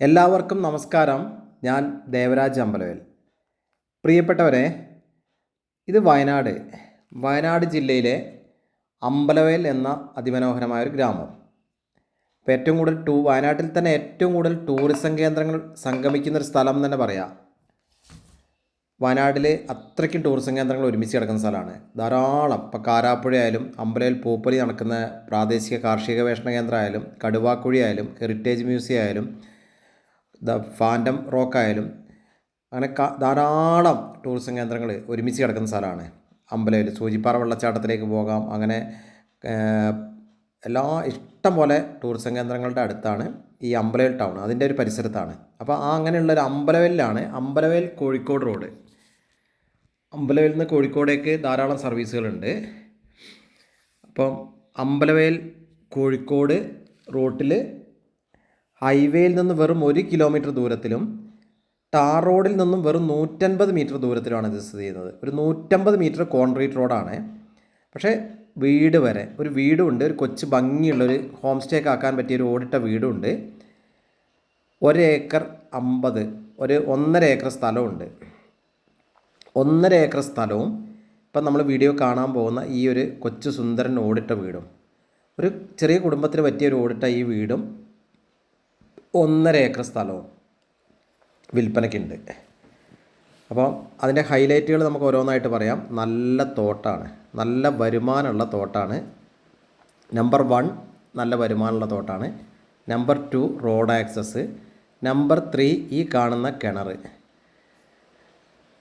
എല്ലാവർക്കും നമസ്കാരം. ഞാൻ ദേവരാജ് അമ്പലവേൽ പ്രിയപ്പെട്ടവരെ ഇത് വയനാട്. വയനാട് ജില്ലയിലെ അമ്പലവേൽ എന്ന അതിമനോഹരമായ ഒരു ഗ്രാമം. ഇപ്പോൾ ഏറ്റവും കൂടുതൽ ടൂ വയനാട്ടിൽ തന്നെ ഏറ്റവും കൂടുതൽ ടൂറിസം കേന്ദ്രങ്ങൾ സംഗമിക്കുന്ന ഒരു സ്ഥലം തന്നെ പറയാം. വയനാട്ടിൽ അത്രയ്ക്കും ടൂറിസം കേന്ദ്രങ്ങൾ ഒരുമിച്ച് കിടക്കുന്ന സ്ഥലമാണ്. ധാരാളം. ഇപ്പോൾ കാരാപ്പുഴ ആയാലും അമ്പലയിൽ പൂപ്പലി നടക്കുന്ന പ്രാദേശിക കാർഷിക ഗവേഷണ കേന്ദ്രമായാലും കടുവാക്കുഴി ആയാലും ഹെറിറ്റേജ് മ്യൂസിയം ആയാലും ദ ഫാന്റം റോക്കായാലും അങ്ങനെ ധാരാളം ടൂറിസം കേന്ദ്രങ്ങൾ ഒരുമിച്ച് കിടക്കുന്ന സ്ഥലമാണ്. അമ്പലയിൽ സൂചിപ്പാറ വെള്ളച്ചാട്ടത്തിലേക്ക് പോകാം അങ്ങനെ എല്ലാ ഇഷ്ടം പോലെ ടൂറിസം കേന്ദ്രങ്ങളുടെ അടുത്താണ് ഈ അമ്പലവേൽ ടൗൺ അതിന്റെ ഒരു പരിസരത്താണ്. അപ്പോൾ ആ അങ്ങനെയുള്ള ഒരു അമ്പലവേലിലാണ് അമ്പലവേൽ കോഴിക്കോട് റോഡ്. അമ്പലവേലിൽ നിന്ന് കോഴിക്കോടേക്ക് ധാരാളം സർവീസുകളുണ്ട്. അപ്പം അമ്പലവേൽ കോഴിക്കോട് റൂട്ടിൽ ഹൈവേയിൽ നിന്ന് വെറും ഒരു കിലോമീറ്റർ ദൂരത്തിലും ടാർ റോഡിൽ നിന്നും വെറും നൂറ്റൻപത് മീറ്റർ ദൂരത്തിലുമാണ് ഇത് സ്ഥിതി ചെയ്യുന്നത്. ഒരു നൂറ്റമ്പത് മീറ്റർ കോൺക്രീറ്റ് റോഡാണ്. പക്ഷേ വീട് വരെ ഒരു വീടുണ്ട് ഒരു കൊച്ചു ഭംഗിയുള്ളൊരു ഹോം സ്റ്റേ ഒക്കെ ആക്കാൻ പറ്റിയ ഒരു ഓടിട്ട വീടുണ്ട്. ഒരേക്കർ അമ്പത് ഒരു ഒന്നര ഏക്കർ സ്ഥലമുണ്ട്. ഒന്നര ഏക്കർ സ്ഥലവും ഇപ്പം നമ്മൾ വീഡിയോ കാണാൻ പോകുന്ന ഈ ഒരു കൊച്ചു സുന്ദരൻ ഓടിട്ട വീടും. ഒരു ചെറിയ കുടുംബത്തിന് പറ്റിയ ഒരു ഓടിട്ട ഈ വീടും ഒന്നര ഏക്കർ സ്ഥലവും വിൽപ്പനയ്ക്കുണ്ട്. അപ്പോൾ അതിന്റെ ഹൈലൈറ്റുകൾ നമുക്ക് ഓരോന്നായിട്ട് പറയാം. നല്ല തോട്ടാണ്. നല്ല വരുമാനമുള്ള തോട്ടാണ്. നമ്പർ വൺ നല്ല വരുമാനമുള്ള തോട്ടാണ്. Number two road access. Number three ഈ കാണുന്ന കിണർ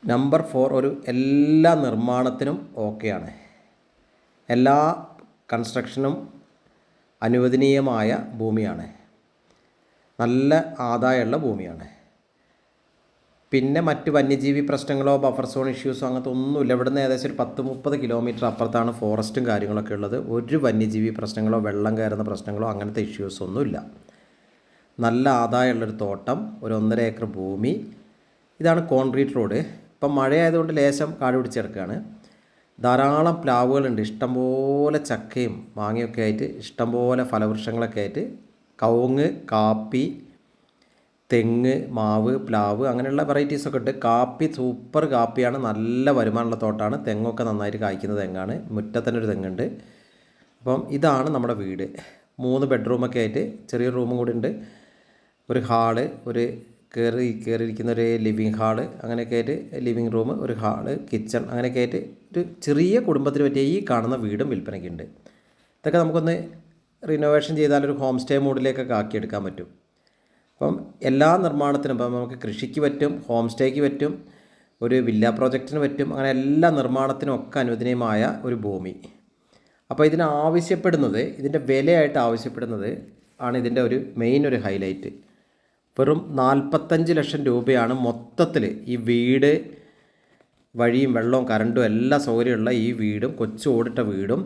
നമ്പർ ഫോർ ഒരു എല്ലാ നിർമ്മാണത്തിനും ഓക്കെയാണ്. എല്ലാ കൺസ്ട്രക്ഷനും അനുവദനീയമായ ഭൂമിയാണ്. നല്ല ആദായമുള്ള ഭൂമിയാണ്. പിന്നെ മറ്റ് വന്യജീവി പ്രശ്നങ്ങളോ ബഫർ സോൺ ഇഷ്യൂസോ അങ്ങനത്തെ ഒന്നുമില്ല. ഇവിടുന്ന് ഏകദേശം ഒരു പത്ത് മുപ്പത് കിലോമീറ്റർ അപ്പുറത്താണ് ഫോറസ്റ്റും കാര്യങ്ങളൊക്കെ ഉള്ളത്. ഒരു വന്യജീവി പ്രശ്നങ്ങളോ വെള്ളം കയറുന്ന പ്രശ്നങ്ങളോ അങ്ങനത്തെ ഇഷ്യൂസ് ഒന്നുമില്ല. നല്ല ആദായമുള്ളൊരു തോട്ടം ഒരു ഒന്നര ഏക്കർ ഭൂമി. ഇതാണ് കോൺക്രീറ്റ് റോഡ് ഇപ്പം മഴയായതുകൊണ്ട് ലേശം കാട് പിടിച്ചെടുക്കുകയാണ് ധാരാളം പ്ലാവുകളുണ്ട്. ഇഷ്ടംപോലെ ചക്കയും മാങ്ങയൊക്കെ ആയിട്ട് ഇഷ്ടംപോലെ ഫലവൃക്ഷങ്ങളൊക്കെ ആയിട്ട് കവുങ്ങ് കാപ്പി തെങ്ങ് മാവ് പ്ലാവ് അങ്ങനെയുള്ള വെറൈറ്റീസൊക്കെ ഉണ്ട്. കാപ്പി സൂപ്പർ കാപ്പിയാണ്. നല്ല വരുമാനമുള്ള തോട്ടാണ്. തെങ്ങൊക്കെ നന്നായിട്ട് കായ്ക്കുന്ന തെങ്ങാണ്. മുറ്റത്തന്നെ തെങ്ങുണ്ട്. അപ്പം ഇതാണ് നമ്മുടെ വീട്. മൂന്ന് ബെഡ്റൂമൊക്കെ ആയിട്ട് ചെറിയ റൂമും കൂടി ഉണ്ട്. ഒരു ഹാൾ ഒരു കയറി കയറിയിരിക്കുന്ന ഒരു ലിവിങ് ഹാൾ അങ്ങനെയൊക്കെ ആയിട്ട് ലിവിങ് റൂം ഒരു ഹാൾ കിച്ചൺ അങ്ങനെയൊക്കെ ആയിട്ട് ഒരു ചെറിയ കുടുംബത്തിന് പറ്റിയ ഈ കാണുന്ന വീടും വിൽപ്പനയ്ക്കുണ്ട് ഇതൊക്കെ നമുക്കൊന്ന് റിനോവേഷൻ ചെയ്താൽ ഒരു ഹോം സ്റ്റേ മോഡിലേക്കൊക്കെ ആക്കിയെടുക്കാൻ പറ്റും. അപ്പം എല്ലാ നിർമ്മാണത്തിനും ഇപ്പം നമുക്ക് കൃഷിക്ക് പറ്റും ഹോം സ്റ്റേക്ക് പറ്റും ഒരു വില്ല പ്രോജക്റ്റിന് പറ്റും അങ്ങനെ എല്ലാ നിർമ്മാണത്തിനും ഒക്കെ അനുവദനീയമായ ഒരു ഭൂമി. അപ്പോൾ ഇതിന് ആവശ്യപ്പെടുന്നത് ഇതിന്റെ വിലയായിട്ട് ആവശ്യപ്പെടുന്നത് ആണ് ഇതിന്റെ ഒരു മെയിൻ ഒരു ഹൈലൈറ്റ് വെറും നാൽപ്പത്തഞ്ച് ലക്ഷം രൂപയാണ് മൊത്തത്തിൽ ഈ വീട് വഴിയും വെള്ളവും കറണ്ടും എല്ലാ സൗകര്യമുള്ള ഈ വീടും കൊച്ചു ഓടിട്ട വീടും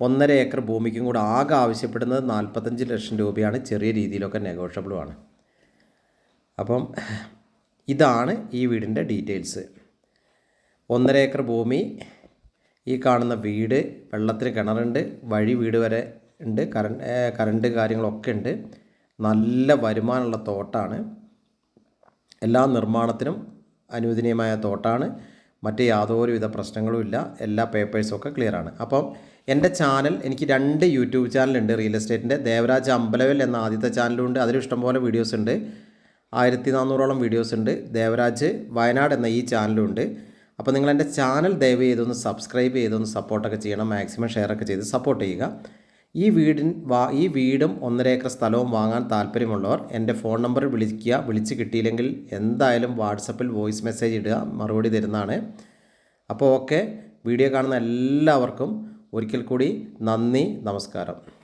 ഒന്നര ഏക്കർ ഭൂമിക്കും കൂടെ ആകെ ആവശ്യപ്പെടുന്നത് നാൽപ്പത്തഞ്ച് ലക്ഷം രൂപയാണ്. ചെറിയ രീതിയിലൊക്കെ നെഗോഷ്യബിളുമാണ് അപ്പം ഇതാണ് ഈ വീടിന്റെ ഡീറ്റെയിൽസ് ഒന്നര ഏക്കർ ഭൂമി ഈ കാണുന്ന വീട് വെള്ളത്തിന് കിണറുണ്ട് വഴി വീട് വരെ ഉണ്ട് കറണ്ട് കറണ്ട് കാര്യങ്ങളൊക്കെ ഉണ്ട്. നല്ല വരുമാനമുള്ള തോട്ടാണ്. എല്ലാ നിർമ്മാണത്തിനും അനുവദനീയമായ തോട്ടാണ്. മറ്റ് യാതൊരുവിധ പ്രശ്നങ്ങളും ഇല്ല. എല്ലാ പേപ്പേഴ്സും ഒക്കെ ക്ലിയറാണ് അപ്പം എന്റെ ചാനൽ എനിക്ക് രണ്ട് യൂട്യൂബ് ചാനലുണ്ട്. റിയൽ എസ്റ്റേറ്റിന്റെ ദേവരാജ് അമ്പലവൽ എന്ന ആദ്യത്തെ ചാനലുണ്ട്. അതിൽ ഇഷ്ടംപോലെ വീഡിയോസ് ഉണ്ട്. ആയിരത്തി നാനൂറോളം വീഡിയോസ് ഉണ്ട്. ദേവരാജ് വയനാട് എന്ന ഈ ചാനലും ഉണ്ട് അപ്പോൾ നിങ്ങൾ എന്റെ ചാനൽ ദയവ് ചെയ്തൊന്ന് സബ്സ്ക്രൈബ് ചെയ്തൊന്ന് സപ്പോർട്ടൊക്കെ ചെയ്യണം. മാക്സിമം ഷെയറൊക്കെ ചെയ്ത് സപ്പോർട്ട് ചെയ്യുക. ഈ വീടിൻ വാ ഈ വീടും ഒന്നര ഏക്കർ സ്ഥലവും വാങ്ങാൻ താല്പര്യമുള്ളവർ എന്റെ ഫോൺ നമ്പർ വിളിക്കുക. വിളിച്ച് കിട്ടിയില്ലെങ്കിൽ എന്തായാലും വാട്സപ്പിൽ വോയിസ് മെസ്സേജ് ഇടുക. മറുപടി തരുന്നതാണ്. അപ്പോൾ ഓക്കെ. വീഡിയോ കാണുന്ന എല്ലാവർക്കും ഒരിക്കൽ കൂടി നന്ദി നമസ്കാരം.